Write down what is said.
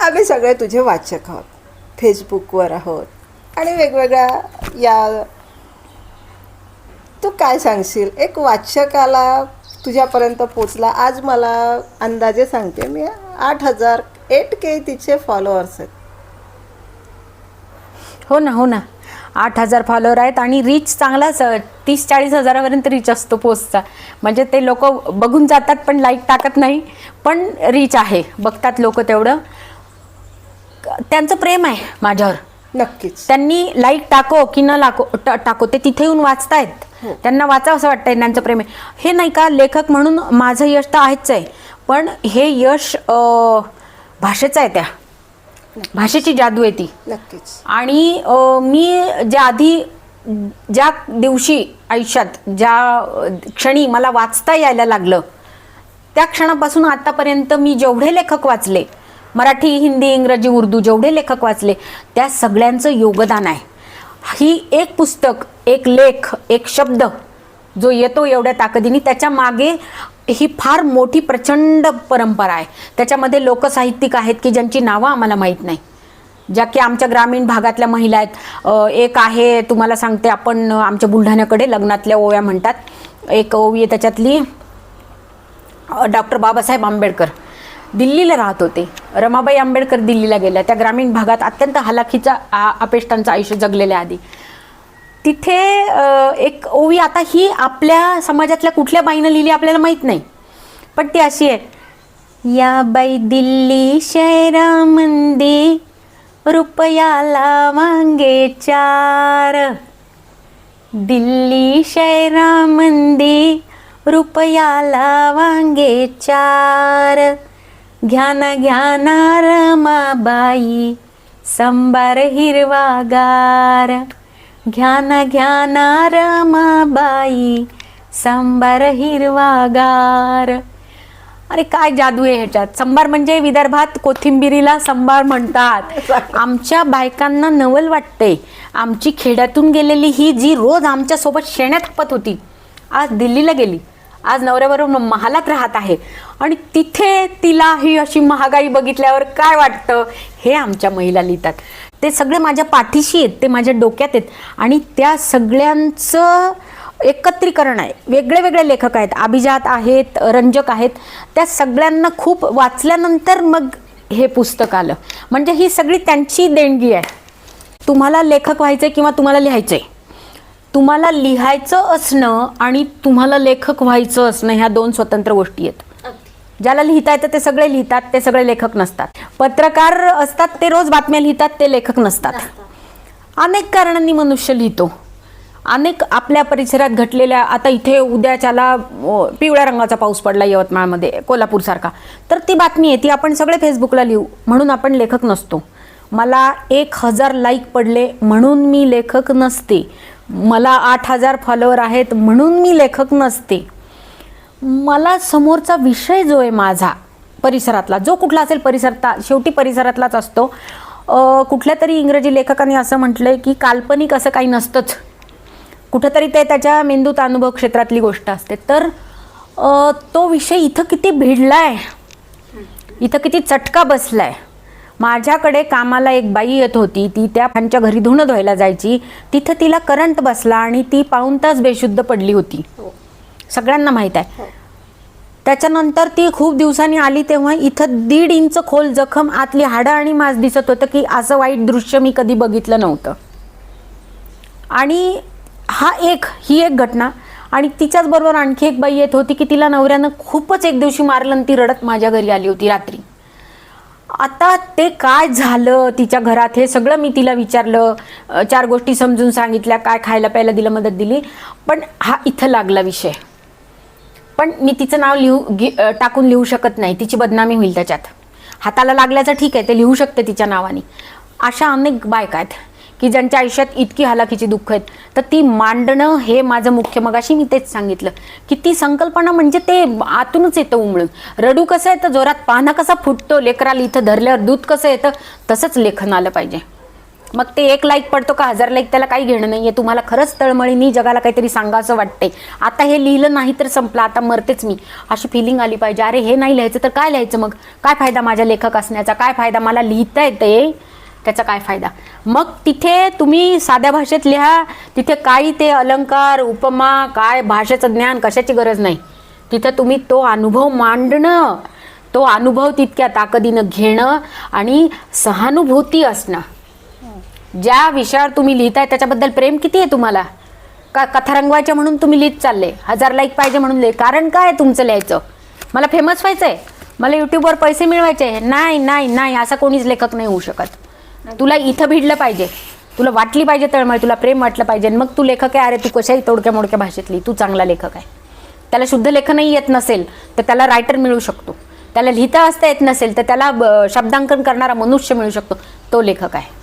आम्ही सगळे तुझे वाचक आहोत. फेसबुकवर आहोत. आणि वेगवेगळ्या या तू काय सांगशील? एक वाचकाला तुझ्यापर्यंत पोचला. आज मला अंदाजे सांगते मी आठ हजार एट के तिचे फॉलोअर्स आहेत. हो ना हो ना. आठ हजार फॉलोअर आहेत आणि रीच चांगलाच तीस चाळीस हजारापर्यंत रीच असतो पोस्टचा म्हणजे ते लोक बघून जातात पण लाईक टाकत नाही. पण रीच आहे. बघतात लोक तेवढं. त्यांचं प्रेम आहे माझ्यावर. नक्कीच. त्यांनी लाईक टाको की न लाको ट- टाको ते तिथे येऊन वाचतायत. त्यांना वाचावं असं वाटतंय त्यांचं प्रेम आहे. हे नाही का लेखक म्हणून माझं यश तर आहेच आहे. पण हे यश अ, भाषेचं आहे त्या. भाषेची जादू आहे ती. नक्कीच. आणि अ, मी ज्या आधी ज्या दिवशी आयुष्यात ज्या अ, क्षणी मला वाचता यायला लागलं त्या क्षणापासून आतापर्यंत मी जेवढे लेखक वाचले मराठी हिंदी इंग्रजी उर्दू जेवढे लेखक वाचले त्या सगळ्यांचं योगदान आहे. ही एक पुस्तक एक लेख एक शब्द जो येतो एवढ्या ताकदीने त्याच्यामागे ही फार मोठी प्रचंड परंपरा आहे. त्याच्यामध्ये लोकसाहित्यिक आहेत की ज्यांची नावं आम्हाला माहीत नाही. ज्या की आमच्या ग्रामीण भागातल्या महिला आहेत. एक आहे तुम्हाला सांगते आपण आमच्या बुलढाण्याकडे लग्नातल्या ओव्या म्हणतात. एक ओवी आहे त्याच्यातली डॉक्टर बाबासाहेब आंबेडकर. दिल्लीला राहत होते. रमाबाई आंबेडकर दिल्लीला गेल्या. त्या ग्रामीण भागात अत्यंत हलाखीचा आ- अपेष्टांचं आयुष्य जगलेल्या आधी. तिथे एक ओवी आता ही आपल्या समाजातल्या कुठल्या बाईनं लिहिली आपल्याला माहीत नाही. पण ती अशी आहे. या बाई दिल्ली शहरामध्ये रुपयाला मांगे चार. दिल्ली शहरामध्ये रुपयाला वांगे चार. घ्या ना घ्या ना रमाबाई संबार हिरवागार घ्या ना घ्या ना रमाबाई संबार हिरवागार अरे काय जादू आहे ह्याच्यात? संभार म्हणजे विदर्भात कोथिंबिरीला संभार म्हणतात. आमच्या बायकांना नवल वाटते आमची खेड्यातून गेलेली ही जी रोज आमच्यासोबत शेण्यात खपत होती आज दिल्लीला गेली. आज नवऱ्याबरोबर महालात राहत आहे. आणि तिथे तिला ही अशी महागाई बघितल्यावर काय वाटतं? हे आमच्या महिला लिहितात. ते सगळे माझ्या पाठीशी आहेत ते माझ्या डोक्यात आहेत. आणि त्या सगळ्यांचं एकत्रीकरण आहे. वेगळे वेगळे लेखक आहेत. अभिजात आहेत रंजक आहेत. त्या सगळ्यांना खूप वाचल्यानंतर मग हे पुस्तक आलं. म्हणजे ही सगळी त्यांची देणगी आहे. तुम्हाला लेखक व्हायचंय किंवा तुम्हाला लिहायचंय? तुम्हाला लिहायचं असणं आणि तुम्हाला लेखक व्हायचं असणं ह्या दोन स्वतंत्र गोष्टी आहेत. ज्याला लिहिता येतं ते सगळे लिहितात ते सगळे लेखक नसतात. पत्रकार असतात ते रोज बातम्या लिहितात ते लेखक नसतात. अनेक कारणांनी मनुष्य लिहितो. अनेक आपल्या परिसरात घटलेल्या आता इथे उद्याच्याला पिवळ्या रंगाचा पाऊस पडला यवतमाळमध्ये कोल्हापूरसारखा. तर ती बातमी आहे ती आपण सगळे फेसबुकला लिहू म्हणून आपण लेखक नसतो. मला एक हजार लाईक पडले म्हणून मी लेखक नसते. मला आठ हजार फॉलोअर आहेत म्हणून मी लेखक नसते. मला समोरचा विषय जो आहे माझा परिसरातला जो कुठला असेल परिसरता शेवटी परिसरातलाच असतो. कुठल्या तरी इंग्रजी लेखकाने असं म्हटलं आहे की काल्पनिक असं काही नसतंच. कुठंतरी ते त्याच्या मेंदूत अनुभव क्षेत्रातली गोष्ट असते. तर तो विषय इथं किती भिडला आहे इथं किती चटका बसला आहे माझ्याकडे कामाला एक बाई येत होती ती त्या त्यांच्या घरी धुणं धुवायला जायची. तिथं तिला करंट बसला आणि ती पाऊण तास बेशुद्ध पडली होती. सगळ्यांना माहीत आहे. त्याच्यानंतर ती खूप दिवसांनी आली तेव्हा इथं दीड इंच खोल जखम आतली हाडं आणि मांस दिसत होतं की असं वाईट दृश्य मी कधी बघितलं नव्हतं. आणि हा एक ही एक घटना. आणि तिच्याच बरोबर आणखी एक बाई येत होती की तिला नवऱ्यानं खूपच एक दिवशी मारलं आणि ती रडत माझ्या घरी आली होती रात्री. आता ते काय झालं? तिच्या घरात हे सगळं मी तिला विचारलं. चार गोष्टी समजून सांगितल्या. काय खायला प्यायला दिलं मदत दिली. पण हा इथं लागला विषय. पण मी तिचं नाव लिहू टाकून लिहू शकत नाही. तिची बदनामी होईल त्याच्यात. हाताला लागल्याचं ठीक आहे. ते लिहू शकते तिच्या नावाने. अशा अनेक बायका आहेत. की ज्यांच्या आयुष्यात इतकी हलाखीची दुःख आहेत. तर ती मांडणं हे माझं मुख्य मगाशी मी तेच सांगितलं की ती संकल्पना म्हणजे ते आतूनच येतं उमळून. रडू कसं येतं? जोरात पाना कसा फुटतो? लेकराला इथं धरल्यावर दूध कसं येतं? तसंच लेखन आलं पाहिजे. मग ते एक लाईक पडतो का हजार लाईक त्याला काही घेणं नाहीये. तुम्हाला खरंच तळमळीनी जगाला काहीतरी सांगावं वाटते आता हे लिहिलं नाही तर संपलं. आता मरतेच मी. अशी फिलिंग आली पाहिजे. अरे हे नाही लिहायचं तर काय लिहायचं मग? काय फायदा माझ्या लेखक असण्याचा? काय फायदा? मला लिहिता येते त्याचा काय फायदा? मग तिथे तुम्ही साध्या भाषेत लिहा तिथे काही ते अलंकार उपमा काय भाषेचं ज्ञान कशाची गरज नाही. तिथे तुम्ही तो अनुभव मांडणं तो अनुभव तितक्या ताकदीनं घेणं आणि सहानुभूती असणं. ज्या विषयावर तुम्ही लिहिताय त्याच्याबद्दल प्रेम किती आहे तुम्हाला? का कथा रंगवायच्या म्हणून तुम्ही लिहित चालले हजार लाईक पाहिजे म्हणून लिहि कारण काय आहे तुमचं लिहायचं? मला फेमस व्हायचं आहे मला यूट्यूबवर पैसे मिळवायचे नाही नाही नाही असा कोणीच लेखक नाही होऊ शकत. तुला इथं भिडलं पाहिजे. तुला वाटली पाहिजे तळमळ तुला प्रेम वाटलं पाहिजे. मग तू लेखक आहे अरे तू कशाही तोडक्या मोडक्या भाषेतली तू चांगला लेखक आहे. त्याला शुद्ध लेखनही येत नसेल तर त्याला रायटर मिळू शकतो. त्याला लिहिता असता येत नसेल तर त्याला ब- शब्दांकन करणारा मनुष्य मिळू शकतो. तो लेखक आहे.